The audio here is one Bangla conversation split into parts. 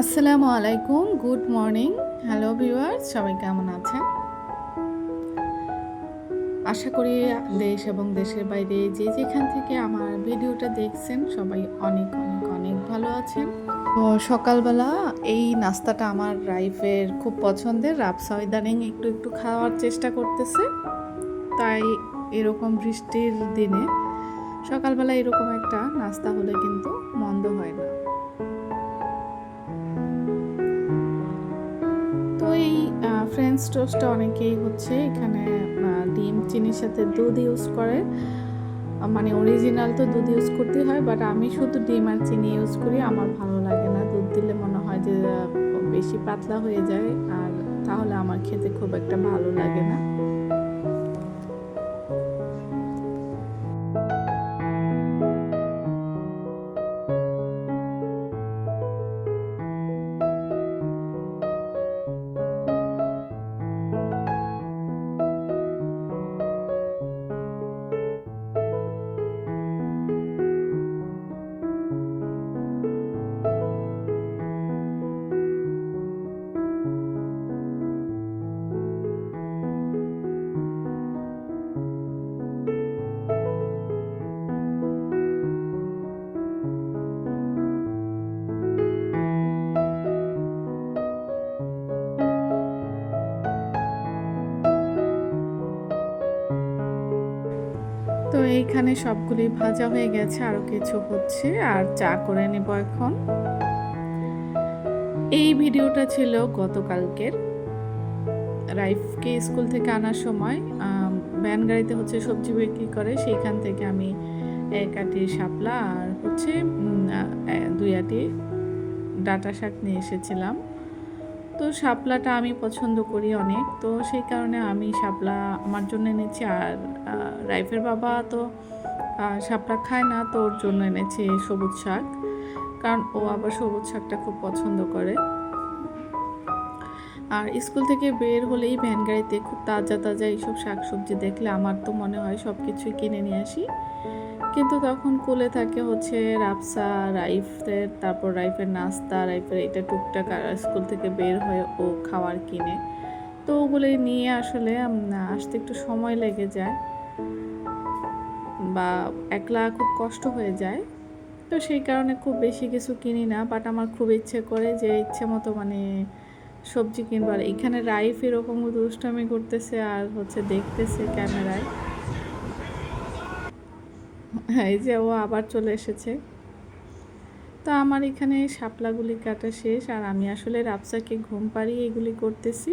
আসসালামু আলাইকুম, গুড মর্নিং। হ্যালো ভিউয়ার্স, সবাই কেমন আছেন? আশা করি দেশ এবং দেশের বাইরে যে যেখান থেকে আমার ভিডিওটা দেখছেন, সবাই অনেক অনেক অনেক ভালো আছেন। তো সকালবেলা এই নাস্তাটা আমার রাইফের খুব পছন্দের। রাবসা ইদানিং একটু একটু খাওয়ার চেষ্টা করতেছে। তাই এরকম বৃষ্টির দিনে সকালবেলা এরকম একটা নাস্তা হলে কিন্তু মন্দ হয় না। এই ফ্রেঞ্চ টোস্টটা অনেকেই হচ্ছে এখানে ডিম, চিনির সাথে দুধ ইউজ করে। মানে অরিজিনাল তো দুধ ইউজ করতে হয় বাট আমি শুধু ডিম আর চিনি ইউজ করি, আমার ভালো লাগে না। দুধ দিলে মনে হয় যে বেশি পাতলা হয়ে যায়, আর তাহলে আমার খেতে খুব একটা ভালো লাগে না। তো এইখানে সবগুলি ভাজা হয়ে গেছে, আরও কিছু হচ্ছে, আর চা করে নেব এখন। এই ভিডিওটা ছিল গতকালকের। রাইফকে স্কুল থেকে আনার সময় ভ্যান গাড়িতে হচ্ছে সবজি বিক্রি করে, সেইখান থেকে আমি এক আটি শাপলা আর হচ্ছে দুই আটি ডাটা শাক নিয়ে এসেছিলাম। তো শাপলাটা আমি পছন্দ করি অনেক। তো সেই কারণে আমি শাপলা আমার জন্য এনেছি। আর রাইফের বাবা তো শাপলা খায় না, তো ওর জন্য এনেছি সবুজ শাক। কারণ ও আবার সবুজ শাকটা খুব পছন্দ করে। আর স্কুল থেকে বের হলেই ভ্যান গাড়িতে খুব তাজা তাজা এইসব শাক সবজি দেখলে আমার তো মনে হয় সব কিছুই কিনে নিয়ে আসি। কিন্তু তখন কোলে থাকে হচ্ছে রাফসা রাইফের তারপর রাইফের নাস্তা, রাইফের এটা টুকটাক স্কুল থেকে বের হয়ে ও খাওয়ার কিনে। তো ওগুলো নিয়ে আসলে আসতে একটু সময় লেগে যায় বা একলা খুব কষ্ট হয়ে যায়। তো সেই কারণে খুব বেশি কিছু কিনি না বাট আমার খুব ইচ্ছে করে যে ইচ্ছে মতো মানে সবজি কিনবার। এখানে রাইফ এরকম দুষ্টামি করতেছে আর হচ্ছে দেখতেছে ক্যামেরায়। এই যে ও আবার চলে এসেছে। তো আমার এখানে শাপলাগুলি কাটা শেষ, আর আমি আসলে রাবসাকে ঘুম পাড়িয়ে এগুলি করতেছি।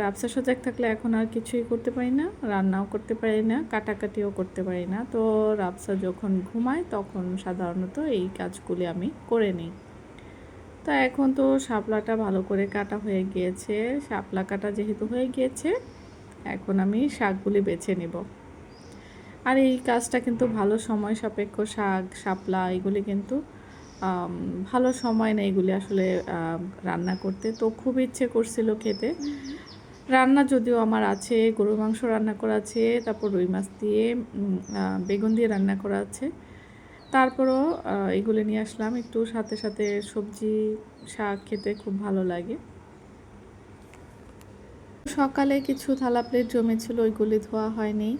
রাবসা সজাগ থাকলে এখন আর কিছুই করতে পারি না, রান্নাও করতে পারি না, কাটাকাটিও করতে পারি না। তো রাবসা যখন ঘুমায় তখন সাধারণত এই কাজগুলি আমি করে নিই। তা এখন তো শাপলাটা ভালো করে কাটা হয়ে গিয়েছে। শাপলা কাটা যেহেতু হয়ে গিয়েছে, এখন আমি শাকগুলি বেছে নেব। আর এই কাজটা কিন্তু ভালো সময় সাপেক্ষ শাক, শাপলা, এগুলি কিন্তু ভালো সময় নেই এগুলি আসলে রান্না করতে। তো খুব ইচ্ছে করছিল খেতে। রান্না যদিও আমার আছে, গরুর মাংস রান্না করা আছে, তারপর রুই মাছ দিয়ে বেগুন দিয়ে রান্না করা আছে। তারপরও এগুলি নিয়ে আসলাম। একটু সাথে সাথে সবজি, শাক খেতে খুব ভালো লাগে। সকালে কিছু থালা প্লেট জমেছিল, ওইগুলি ধোয়া হয়নি।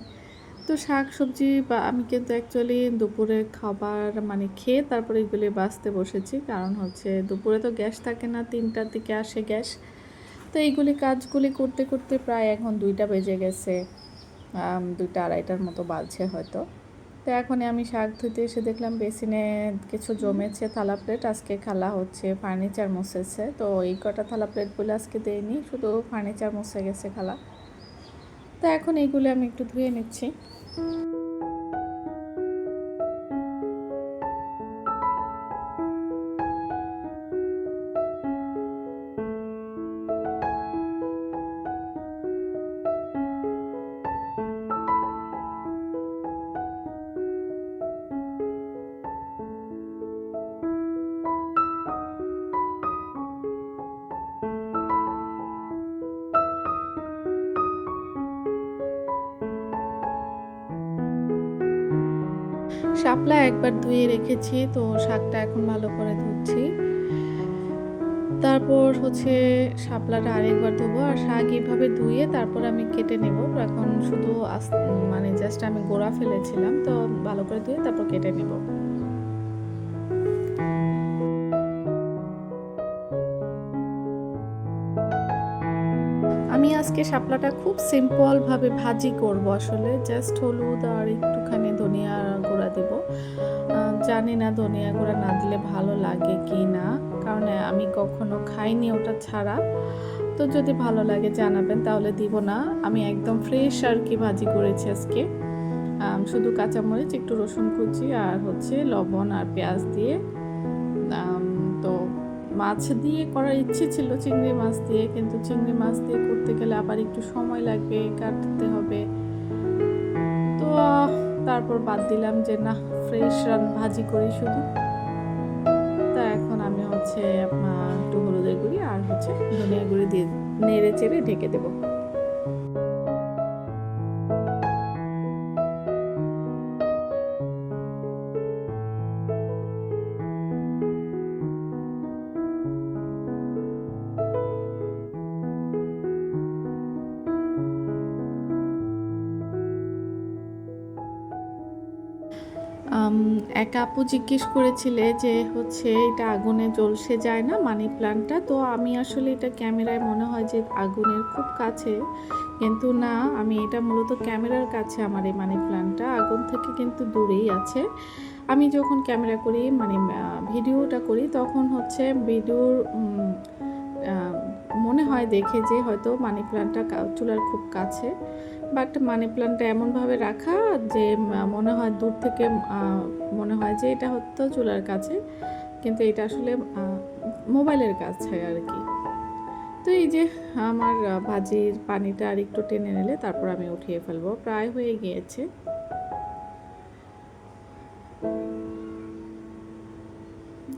তো শাক সবজি বা আমি কিন্তু অ্যাকচুয়ালি দুপুরে খাবার মানে খেয়ে তারপরে এগুলি বাঁচতে বসেছি। কারণ হচ্ছে দুপুরে তো গ্যাস থাকে না, তিনটার দিকে আসে গ্যাস। তো এইগুলি কাজগুলি করতে করতে প্রায় এখন দুইটা বেজে গেছে। দুইটা আড়াইটার মতো বাজছে হয়তো। তো এখন আমি শাক ধুতে এসে দেখলাম বেসিনে কিছু জমেছে থালা প্লেট আজকে খালা হচ্ছে ফার্নিচার মুছেছে। তো এই কটা থালা প্লেটগুলো আজকে দেয়নি, শুধু ফার্নিচার মুছে গেছে খালা। তো এখন এইগুলো আমি একটু ধুয়ে নিচ্ছি। thank you শাপলা একবার ধুয়ে রেখেছি, তো শাকটা এখন ভালো করে ধুচ্ছি। তারপর হচ্ছে শাপলাটা আরেকবার ধোবো, আর শাক এভাবে ধুয়ে তারপর আমি কেটে নেব। এখন শুধু মানে জাস্ট আমি গোড়া ফেলেছিলাম, তো ভালো করে ধুয়ে তারপর কেটে নেব। আজকে শাপলাটা খুব সিম্পলভাবে ভাজি করব আসলে। জাস্ট হলুদ আর একটুখানি ধনিয়া গুঁড়া দেব। জানি না ধনিয়া গুঁড়া না দিলে ভালো লাগে কি না। কারণ আমি কখনো খাইনি ওটা ছাড়া। তো যদি ভালো লাগে জানাবেন, তাহলে দিব না। আমি একদম ফ্রেশ আর কি ভাজি করেছি আজকে। শুধু কাঁচামরিচ, একটু রসুন কুচি আর হচ্ছে লবণ আর পেঁয়াজ দিয়ে মাছ দিয়ে করার ইচ্ছে ছিল চিংড়ি মাছ দিয়ে, কিন্তু চিংড়ি মাছ দিয়ে করতে গেলে আবার একটু সময় লাগবে, কাটতে হবে। তো, তারপর বাদ দিলাম যে না, ফ্রেশ রান ভাজি করি শুধু। তা এখন আমি হচ্ছে আপনার একটু হলুদের গুঁড়ি আর হচ্ছে ধনিয়া গুঁড়ি দিয়ে নেড়ে চেড়ে ঢেকে দেবো। এক আপু জিজ্ঞেস করেছিলে যে হচ্ছে এটা আগুনে জ্বলসে যায় না মানি প্লান্টটা তো আমি আসলে এটা ক্যামেরায় মনে হয় যে আগুনের খুব কাছে। কিন্তু না, আমি এটা মূলত ক্যামেরার কাছে আমার এই মানি প্লান্টটা আগুন থেকে কিন্তু দূরেই আছে। আমি যখন ক্যামেরা করি মানে ভিডিওটা করি, তখন হচ্ছে ভিডিওর মনে হয় দেখে যে হয়তো মানি প্লান্টটা চুলার খুব কাছে। বাট মানি প্লান্টটা এমনভাবে রাখা যে মনে হয় দূর থেকে মনে হয় যে এটা হয়তো চুলার কাছে। কিন্তু এটা আসলে মোবাইলের কাছে আর কি। তো এই যে আমার ভাজির পানিটা আর একটু টেনে নিলে তারপর আমি উঠিয়ে ফেলব। প্রায় হয়ে গিয়েছে।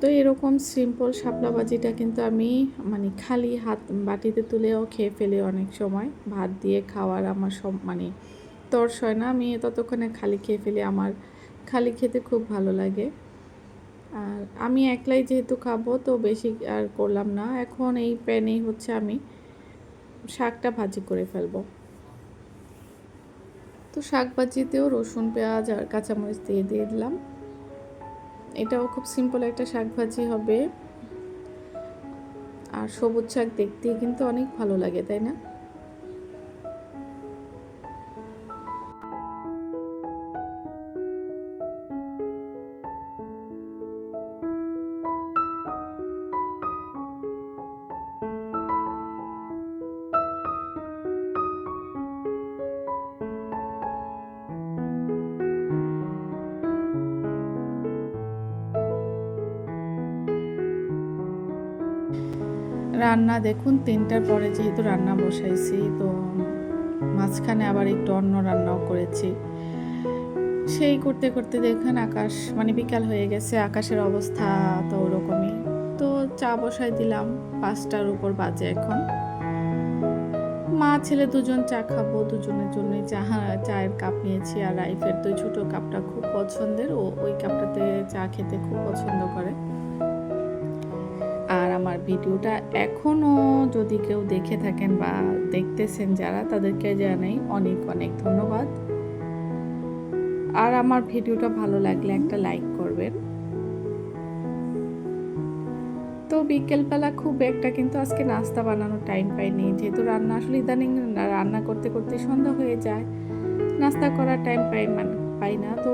তো এরকম সিম্পল শাপলা ভাজিটা কিন্তু আমি মানে খালি হাত, বাটিতে তুলেও খেয়ে ফেলি অনেক সময়। ভাত দিয়ে খাওয়ার আমার সব মানে তর্স হয় না। আমি ততক্ষণে খালি খেয়ে ফেলি। আমার খালি খেতে খুব ভালো লাগে। আর আমি একলাই যেহেতু খাব, তো বেশি আর করলাম না। এখন এই প্যানেই হচ্ছে আমি শাকটা ভাজি করে ফেলব। তো শাক ভাজিতেও রসুন, পেঁয়াজ আর কাঁচামরিচ দিয়ে দিয়ে দিলাম। এটাও খুব সিম্পল একটা শাক ভাজি হবে। আর সবুজ শাক দেখতে কিন্তু অনেক ভালো লাগে, তাই না? রান্না দেখুন, তিনটার পরে যেহেতু রান্না বসাইছি, তো মাঝখানে আবার একটু অন্য রান্নাও করেছি। সেই করতে করতে দেখেন আকাশ মানে বিকাল হয়ে গেছে, আকাশের অবস্থা তো ওরকমই। তো চা বসাই দিলাম, পাঁচটার উপর বাজে এখন। মা, ছেলে দুজন চা খাব, দুজনের জন্যই চা, চায়ের কাপ নিয়েছি, আর রাইফের তো ছোটো কাপটা খুব পছন্দের, ও ওই কাপটাতে চা খেতে খুব পছন্দ করে। আমার ভিডিওটা এখনও যদি কেউ দেখে থাকেন বা দেখতেছেন যারা, তাদেরকে জানাই অনেক অনেক ধন্যবাদ। আর আমার ভিডিওটা ভালো লাগলে একটা লাইক করবেন। তো বিকেলবেলা খুব একটা কিন্তু আজকে নাস্তা বানানোর টাইম পাইনি। যেহেতু রান্না আসলে ইদানিং রান্না করতে করতে সন্ধ্যা হয়ে যায়, নাস্তা করার টাইম পাই মানে পাই না। তো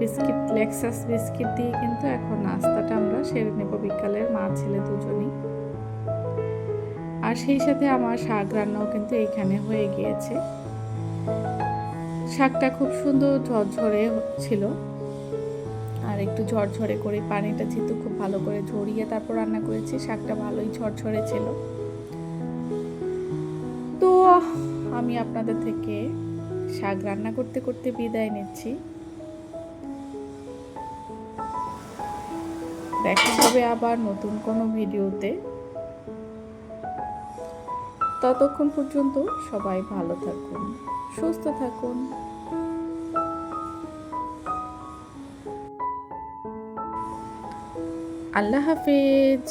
বিস্কিট লেক্সাস বিস্কিট দিয়ে কিন্তু এখন নাস্তাটা আমরা সেরে নেব। বিকালের মা ছেলে দুজনই। আর সেই সাথে আমার শাক রান্নাও কিন্তু এইখানে হয়ে গিয়েছে। শাকটা খুব সুন্দর ঝরঝরে ছিল। আর একটু ঝরঝরে করে পানিটা যেহেতু খুব ভালো করে ঝরিয়ে তারপর রান্না করেছি, শাকটা ভালোই ঝরঝরে ছিল। তো আমি আপনাদের থেকে শাক রান্না করতে করতে বিদায় নিচ্ছি। দেখা হবে আবার নতুন কোনো ভিডিওতে। ততক্ষণ পর্যন্ত সবাই ভালো থাকুন, সুস্থ থাকুন। আল্লাহ হাফেজ।